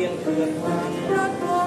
ียงเพื่อนทางรถ